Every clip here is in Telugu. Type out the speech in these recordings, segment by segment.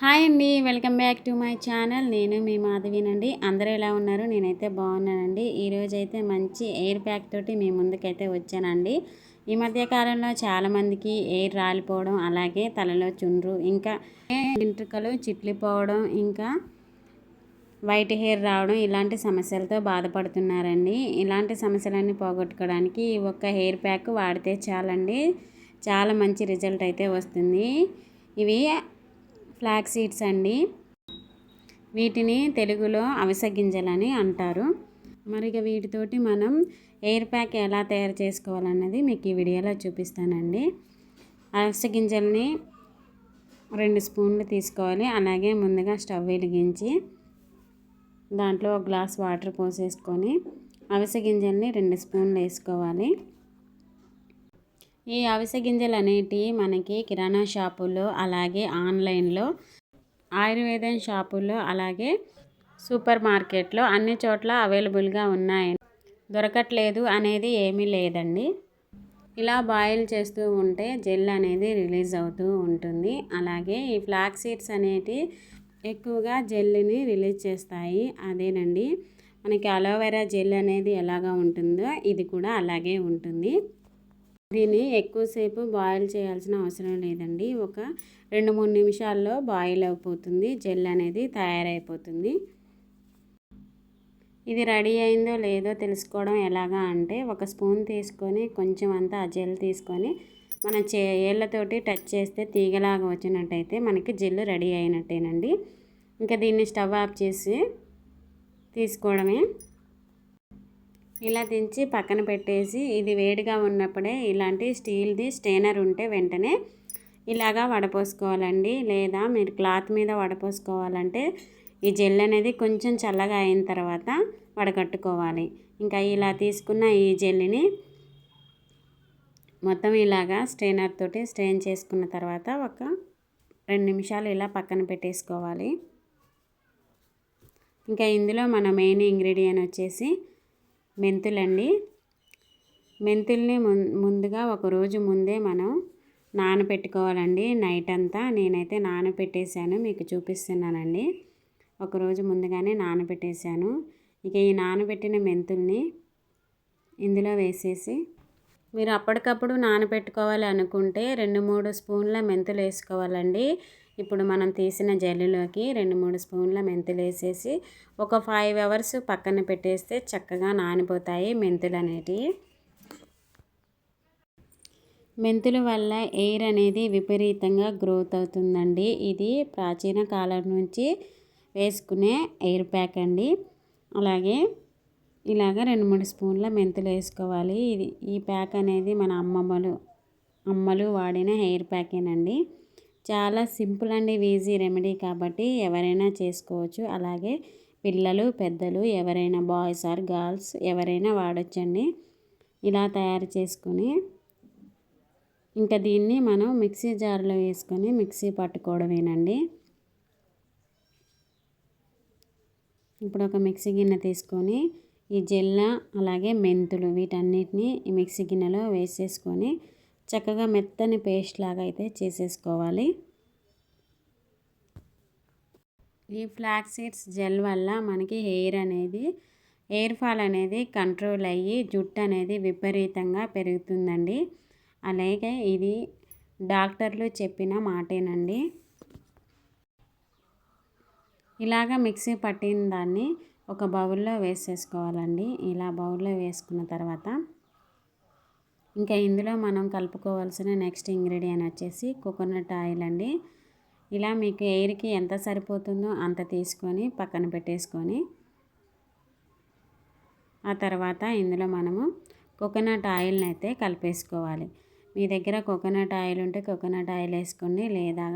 హాయ్ అండి welcome back to my channel. నేను మీ మాధవినండి. అందరూ ఎలా ఉన్నారు? నేనైతే బాగున్నానండి. ఈరోజు అయితే మంచి ఎయిర్ ప్యాక్ తోటి మీ ముందుకైతే వచ్చానండి. ఈ మధ్య కాలంలో చాలామందికి ఎయిర్ రాలిపోవడం అలాగే తలలో చుండ్రు ఇంకా వెంట్రుకలు చిట్లిపోవడం ఇంకా వైట్ హెయిర్ రావడం ఇలాంటి సమస్యలతో బాధపడుతున్నారండి. ఇలాంటి సమస్యలన్నీ పోగొట్టుకోవడానికి ఈ ఒక్క హెయిర్ ప్యాక్ వాడితే చాలండి. చాలా మంచి రిజల్ట్ అయితే వస్తుంది. ఇవి ఫ్లాక్ సీడ్స్ అండి. వీటిని తెలుగులో అవిసె గింజలని అంటారు. మరి ఇక వీటితోటి మనం ఎయిర్ ప్యాక్ ఎలా తయారు చేసుకోవాలన్నది మీకు ఈ వీడియోలో చూపిస్తానండి. అవిసె గింజల్ని రెండు స్పూన్లు తీసుకోవాలి. అలాగే ముందుగా స్టవ్ వెలిగించి దాంట్లో ఒక గ్లాస్ వాటర్ పోసేసుకొని అవిసె గింజల్ని రెండు స్పూన్లు వేసుకోవాలి. ఈ అవిసె గింజలు అనేటివి మనకి కిరాణా షాపుల్లో అలాగే ఆన్లైన్లో ఆయుర్వేదం షాపుల్లో అలాగే సూపర్ మార్కెట్లో అన్ని చోట్ల అవైలబుల్గా ఉన్నాయి. దొరకట్లేదు అనేది ఏమీ లేదండి. ఇలా బాయిల్ చేస్తూ ఉంటే జెల్ అనేది రిలీజ్ అవుతూ ఉంటుంది. అలాగే ఈ ఫ్లాక్ సీడ్స్ అనేటి ఎక్కువగా జెల్ని రిలీజ్ చేస్తాయి. అదేనండి మనకి అలోవెరా జెల్ అనేది ఎలాగా ఉంటుందో ఇది కూడా అలాగే ఉంటుంది. దీన్ని ఎక్కువసేపు బాయిల్ చేయాల్సిన అవసరం లేదండి. ఒక రెండు మూడు నిమిషాల్లో బాయిల్ అయిపోతుంది. జెల్ అనేది తయారైపోతుంది. ఇది రెడీ అయిందో లేదో తెలుసుకోవడం ఎలాగా అంటే ఒక స్పూన్ తీసుకొని కొంచెం అంతా ఆ జెల్ తీసుకొని మన చే ఏళ్ళతోటి టచ్ చేస్తే తీగలాగా వచ్చినట్టయితే మనకి జెల్ రెడీ అయినట్టేనండి. ఇంకా దీన్ని స్టవ్ ఆఫ్ చేసి తీసుకోవడమే. ఇలా దించి పక్కన పెట్టేసి ఇది వేడిగా ఉన్నప్పుడే ఇలాంటి స్టీల్ది స్టెయినర్ ఉంటే వెంటనే ఇలాగా వడపోసుకోవాలండి. లేదా మీరు క్లాత్ మీద వడపోసుకోవాలంటే ఈ జెల్ అనేది కొంచెం చల్లగా అయిన తర్వాత వడకట్టుకోవాలి. ఇంకా ఇలా తీసుకున్న ఈ జెల్ని మొత్తం ఇలాగా స్ట్రెయినర్ తోటి స్ట్రెయిన్ చేసుకున్న తర్వాత ఒక రెండు నిమిషాలు ఇలా పక్కన పెట్టేసుకోవాలి. ఇంకా ఇందులో మన మెయిన్ ఇంగ్రీడియంట్ వచ్చేసి మెంతులండి. మెంతుల్ని ముందుగా ఒక రోజు ముందే మనం నానబెట్టుకోవాలండి నైట్ అంతా. నేనైతే నానబెట్టేశాను మీకు చూపిస్తున్నానండి. ఒకరోజు ముందుగానే నానబెట్టేశాను ఇక ఈ నానబెట్టిన మెంతుల్ని ఇందులో వేసేసి మీరు అప్పటికప్పుడు నానబెట్టుకోవాలి అనుకుంటే రెండు మూడు స్పూన్ల మెంతులు వేసుకోవాలండి. ఇప్పుడు మనం తీసిన జల్లులోకి రెండు మూడు స్పూన్ల మెంతులు వేసేసి ఒక ఫైవ్ అవర్స్ పక్కన పెట్టేస్తే చక్కగా నానిపోతాయి మెంతులు అనేటివి. మెంతుల వల్ల ఎయిర్ అనేది విపరీతంగా గ్రోత్ అవుతుందండి. ఇది ప్రాచీన కాలం నుంచి వేసుకునే ఎయిర్ ప్యాక్ అండి. అలాగే ఇలాగ రెండు మూడు స్పూన్ల మెంతులు వేసుకోవాలి. ఇది ఈ ప్యాక్ అనేది మన అమ్మమ్మలు అమ్మలు వాడిన హెయిర్ ప్యాకేనండి. చాలా సింపుల్ అండ్ ఈజీ రెమెడీ కాబట్టి ఎవరైనా చేసుకోవచ్చు. అలాగే పిల్లలు పెద్దలు ఎవరైనా బాయ్స్ ఆర్ గర్ల్స్ ఎవరైనా వాడచ్చండి. ఇలా తయారు చేసుకొని ఇంకా దీన్ని మనం మిక్సీ జార్లో వేసుకొని మిక్సీ పట్టుకోవడమేనండి. ఇప్పుడు ఒక మిక్సీ గిన్నె తీసుకొని ఈ జెల్ల అలాగే మెంతులు వీటన్నిటిని ఈ మిక్సీ గిన్నెలో వేసేసుకొని చక్కగా మెత్తని పేస్ట్ లాగా అయితే చేసేసుకోవాలి. ఈ ఫ్లాక్ సీడ్స్ జెల్ వల్ల మనకి హెయిర్ అనేది హెయిర్ ఫాల్ అనేది కంట్రోల్ అయ్యి జుట్టు అనేది విపరీతంగా పెరుగుతుందండి. అలాగే ఇది డాక్టర్లు చెప్పిన మాటేనండి. ఇలాగ మిక్సీ పట్టిన దాన్ని ఒక బౌల్లో వేసేసుకోవాలండి. ఇలా బౌల్లో వేసుకున్న తర్వాత ఇంకా ఇందులో మనం కలుపుకోవాల్సిన నెక్స్ట్ ఇంగ్రీడియంట్ వచ్చేసి కోకోనట్ ఆయిల్ అండి. ఇలా మీకు ఎయిర్కి ఎంత సరిపోతుందో అంత తీసుకొని పక్కన పెట్టేసుకొని ఆ తర్వాత ఇందులో మనము కోకోనట్ ఆయిల్ని అయితే కలిపేసుకోవాలి. మీ దగ్గర కోకోనట్ ఆయిల్ ఉంటే కోకోనట్ ఆయిల్ వేసుకోండి లేదా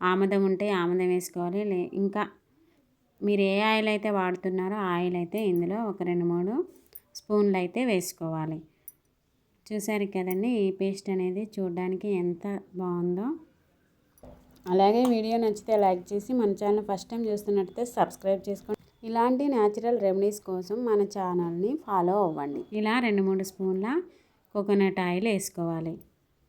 ఆముదం ఉంటే ఆముదం వేసుకోవాలి. లే ఇంకా మీరు ఏ ఆయిల్ అయితే వాడుతున్నారో ఆయిల్ అయితే ఇందులో ఒక రెండు మూడు స్పూన్లు అయితే వేసుకోవాలి. చూసారు కదండి ఈ పేస్ట్ అనేది చూడడానికి ఎంత బాగుందో. అలాగే వీడియో నచ్చితే లైక్ చేసి మన ఛానల్ ఫస్ట్ టైం చూస్తున్నట్టయితే సబ్స్క్రైబ్ చేసుకోండి. ఇలాంటి న్యాచురల్ రెమెడీస్ కోసం మన ఛానల్ని ఫాలో అవ్వండి. ఇలా రెండు మూడు స్పూన్ల కోకోనట్ ఆయిల్ వేసుకోవాలి.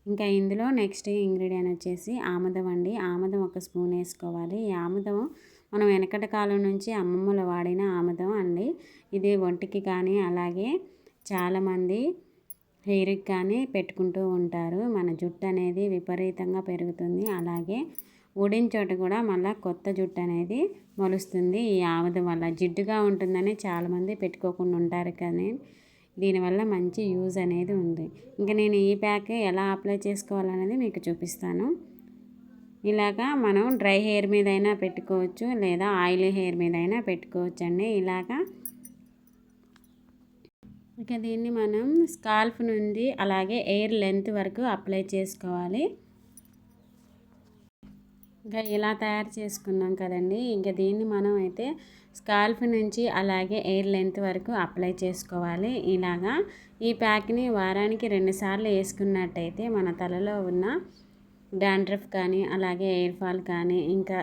ఇంకా ఇందులో నెక్స్ట్ ఇంగ్రీడియంట్ వచ్చేసి ఆముదం అండి. ఆముదం ఒక స్పూన్ వేసుకోవాలి. ఈ ఆముదం మనం వెనకటి కాలం నుంచి అమ్మమ్మలు వాడిన ఆముదం అండి. ఇది ఒంటికి కానీ అలాగే చాలామంది హెయిర్కి కానీ పెట్టుకుంటూ ఉంటారు. మన జుట్టు అనేది విపరీతంగా పెరుగుతుంది. అలాగే ఊడిన చోట కూడా మళ్ళీ కొత్త జుట్టు అనేది మొలుస్తుంది. ఈ ఆవద వల్ల జిడ్డుగా ఉంటుందని చాలామంది పెట్టుకోకుండా ఉంటారు కానీ దీనివల్ల మంచి యూజ్ అనేది ఉంది. ఇంకా నేను ఈ ప్యాక్ ఎలా అప్లై చేసుకోవాలనేది మీకు చూపిస్తాను. ఇలాగా మనం డ్రై హెయిర్ మీద అయినా పెట్టుకోవచ్చు లేదా ఆయిల్ హెయిర్ మీద అయినా పెట్టుకోవచ్చు అండి ఇలాగా ఇక దీన్ని మనం స్కాల్ఫ్ నుండి అలాగే ఎయిర్ లెంత్ వరకు అప్లై చేసుకోవాలి. ఇంకా ఇలా తయారు చేసుకున్నాం కదండి. ఇంకా దీన్ని మనం అయితే స్కాల్ఫ్ నుంచి అలాగే ఎయిర్ లెంత్ వరకు అప్లై చేసుకోవాలి. ఇలాగా ఈ ప్యాక్ని వారానికి రెండుసార్లు వేసుకున్నట్టయితే మన తలలో ఉన్న డాండ్రఫ్ కానీ అలాగే ఎయిర్ ఫాల్ కానీ ఇంకా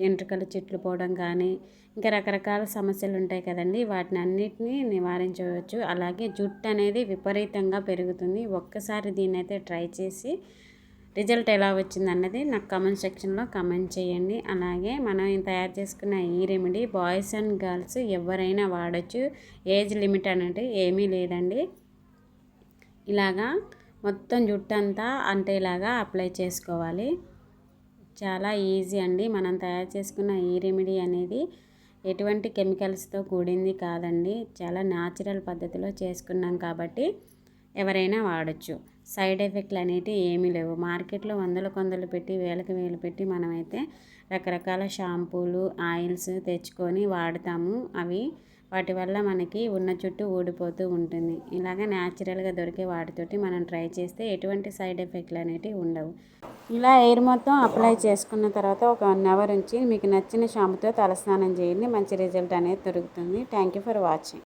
వెంట్రుకలు చెట్లు పోవడం కానీ ఇంకా రకరకాల సమస్యలు ఉంటాయి కదండి. వాటిని అన్నిటినీ నివారించవచ్చు. అలాగే జుట్టు అనేది విపరీతంగా పెరుగుతుంది. ఒక్కసారి దీన్ని అయితే ట్రై చేసి రిజల్ట్ ఎలా వచ్చింది అన్నది నాకు కమెంట్ సెక్షన్లో కమెంట్ చేయండి. అలాగే మనం తయారు చేసుకున్న ఈ రెమెడీ బాయ్స్ అండ్ గర్ల్స్ ఎవరైనా వాడచ్చు. ఏజ్ లిమిట్ అనేది ఏమీ లేదండి. ఇలాగా మొత్తం జుట్టు అంతా అంతేలాగా అప్లై చేసుకోవాలి. చాలా ఈజీ అండి. మనం తయారు చేసుకున్న ఈ రెమెడీ అనేది ఎటువంటి కెమికల్స్తో కూడింది కాదండి. చాలా న్యాచురల్ పద్ధతిలో చేసుకున్నాం కాబట్టి ఎవరైనా వాడచ్చు. సైడ్ ఎఫెక్ట్లు అనేటివి ఏమీ లేవు. మార్కెట్లో వందల కొందలు పెట్టి వేలకు వేలు పెట్టి మనమైతే రకరకాల షాంపూలు ఆయిల్స్ తెచ్చుకొని వాడతాము. అవి వాటి వల్ల మనకి ఉన్న చుట్టూ ఊడిపోతూ ఉంటుంది. ఇలాగ న్యాచురల్గా దొరికే వాటితోటి మనం ట్రై చేస్తే ఎటువంటి సైడ్ ఎఫెక్ట్లు అనేటివి ఉండవు. ఇలా ఎయిర్ మొత్తం అప్లై చేసుకున్న తర్వాత ఒక వన్ అవర్ ఉంచి మీకు నచ్చిన షాంపుతో తలస్నానం చేయండి. మంచి రిజల్ట్ అనేది దొరుకుతుంది. Thank you for watching.